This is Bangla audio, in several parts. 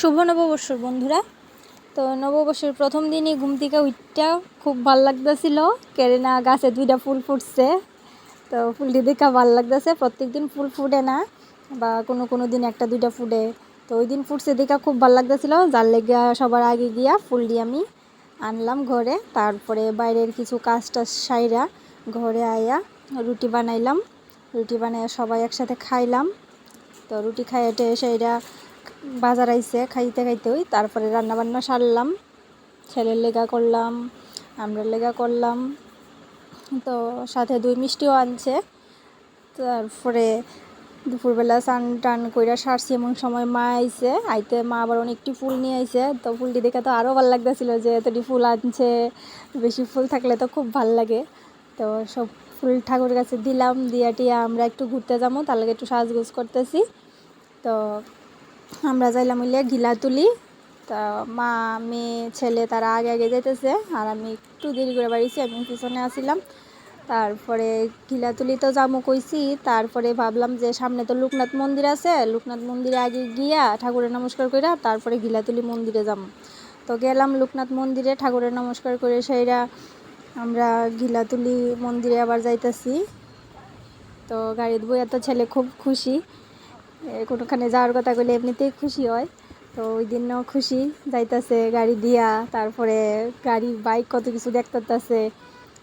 শুভ নববর্ষর বন্ধুরা। তো নববর্ষের প্রথম দিনই ঘুম থেকে উঠটা খুব ভালো লাগতেছিল। কেননা গাছে দুইটা ফুল ফুটছে। তো ফুলটি দেখা ভালো লাগতেছে। প্রত্যেক দিন ফুল ফুটে না, বা কোনো কোনো দিন একটা দুইটা ফুটে। তো ওই দিন ফুটছে দেখা খুব ভালো লাগতেছিল। যার লেগে সবার আগে গিয়া ফুলটি আমি আনলাম ঘরে। তারপরে বাইরের কিছু কাজ টাজ সাইরা ঘরে আয়া রুটি বানাইলাম। রুটি বানাইয়া সবাই একসাথে খাইলাম। তো রুটি খাইতে সেইটা বাজার আইসে খাইতে খাইতে ওই তারপরে রান্না বান্না সারলাম। ছেলের লেগা করলাম, আমরা লেগা করলাম। তো সাথে দুই মিষ্টিও আনছে। তারপরে দুপুরবেলা স্নান টান কইরা সারছি এমন সময় মা আইছে। আইতে মা আবার অনেকটি ফুল নিয়ে আইছে। তো ফুলটি দেখে তো আরও ভালো লাগতেছিল যে এতটি ফুল আনছে। বেশি ফুল থাকলে তো খুব ভালো লাগে। তো সব ফুল ঠাকুরের কাছে দিলাম। দিয়া টিয়া আমরা একটু ঘুরতে যাব, তার লাগে একটু সাজগোজ করতেছি। তো আমরা যাইলাম হইলে গিলা তুলি তা মা, মেয়ে, ছেলে তারা আগে আগে যেতেছে আর আমি একটু দেরি করে বাড়িছি, আমি পিছনে আসিলাম তারপরে গিলাতুলি তো যাব কইছি, তারপরে ভাবলাম যে সামনে তো লোকনাথ মন্দির আছে, লোকনাথ মন্দিরে আগে গিয়া ঠাকুরের নমস্কার কইরা তারপরে গিলাতুলি মন্দিরে যাব তো গেলাম লোকনাথ মন্দিরে, ঠাকুরের নমস্কার করে সেইরা আমরা গিলাতুলি মন্দিরে আবার যাইতাছি। তো গাড়ির বইয়া তো ছেলে খুব খুশি। কোনোখানে যাওয়ার কথা বলে এমনিতেই খুশি হয়। তো ওই দিনও খুশি, যাইতাছে গাড়ি দিয়া, তারপরে গাড়ি, বাইক কত কিছু দেখতেছে।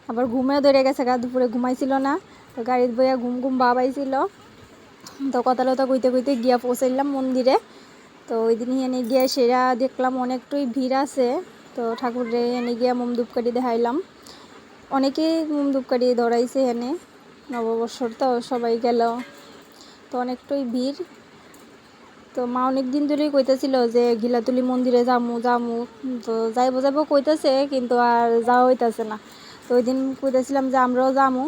আবার ঘুমেও ধরে গেছে গা, দুপুরে ঘুমাইছিল না, তো গাড়ির বইয়া ঘুম ঘুম বাবাইছিল। তো কথা লতা কইতে কইতে গিয়া পৌঁছাইলাম মন্দিরে। তো ওই দিন এনে গিয়ে সেরা দেখলাম অনেকটাই ভিড় আছে। তো ঠাকুরে এনে গিয়া মোম ধূপকাঠি দেখাইলাম। অনেকেই মোম ধূপকাঠি ধরাইছে এনে। নববর্ষর তো সবাই গেল। তো অনেকটাই ভিড়। তো মা অনেক দিন ধরেই কইতেছিল যে গিলাতুলি মন্দিরে যামু যামু। তো যাইবো যাইবো কইতেছে, কিন্তু আর যাওয়া হইতেছে না। তো ওই দিন কইতেছিলাম যে আমরাও যামু।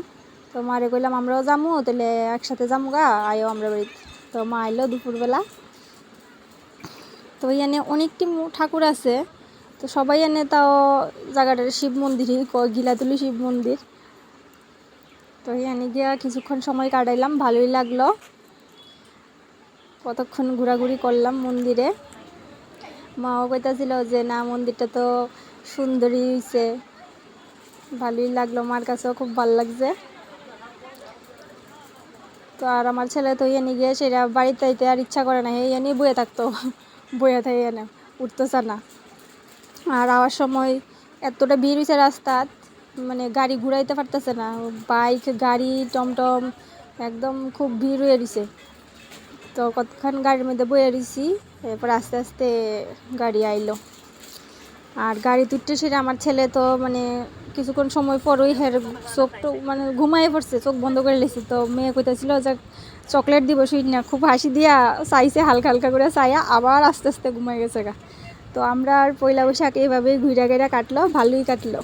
তো মারে কইলাম, আমরাও যামু, তাহলে একসাথে যামু গা, আয়ো আমরা বাড়িতে তো মা আইলো দুপুরবেলা। তো এখানে অনেকটি ঠাকুর আছে। তো সবাই এনে তাও জায়গাটার শিব মন্দিরই গিলাতুলি শিব মন্দির। তো এখানে গিয়া কিছুক্ষণ সময় কাটাইলাম, ভালোই লাগল। কতক্ষণ ঘোরাঘুরি করলাম মন্দিরে। মাও কইতাছিল যে, না, মন্দিরটা তো সুন্দরই হয়েছে ভালোই লাগল, মার কাছেও খুব ভালো লাগছে। তো আর আমার ছেলে তো ইয়ে গিয়ে সেটা বাড়িতে আইতে আর ইচ্ছা করে না, এই নিয়ে বয়ে থাকতো বয়ে থাকে এনে, উঠতেছে না। আর আওয়ার সময় এতটা ভিড় হয়েছে রাস্তাত মানে গাড়ি ঘুরাইতে পারতেছে না, বাইক, গাড়ি, টমটম, একদম খুব ভিড় হয়ে রয়েছে তো কতক্ষণ গাড়ির মধ্যে বয়ে রয়েছি এরপর আস্তে আস্তে গাড়ি আইলো। আর গাড়ি তুলতে সেটা আমার ছেলে তো মানে কিছুক্ষণ সময় পরই হের চোখটা মানে ঘুমাই পড়ছে, চোখ বন্ধ করে লেছি তো মেয়ে কইতেছিল যে, চকলেট দিব শুই না। খুব হাসি দিয়া চাইছে, হালকা হালকা করে চাইয়া আবার আস্তে আস্তে ঘুমাই গেছে গা। তো আমরা আর পয়লা বৈশাখ এইভাবেই ঘুরা গেরা কাটলো, ভালোই কাটলো।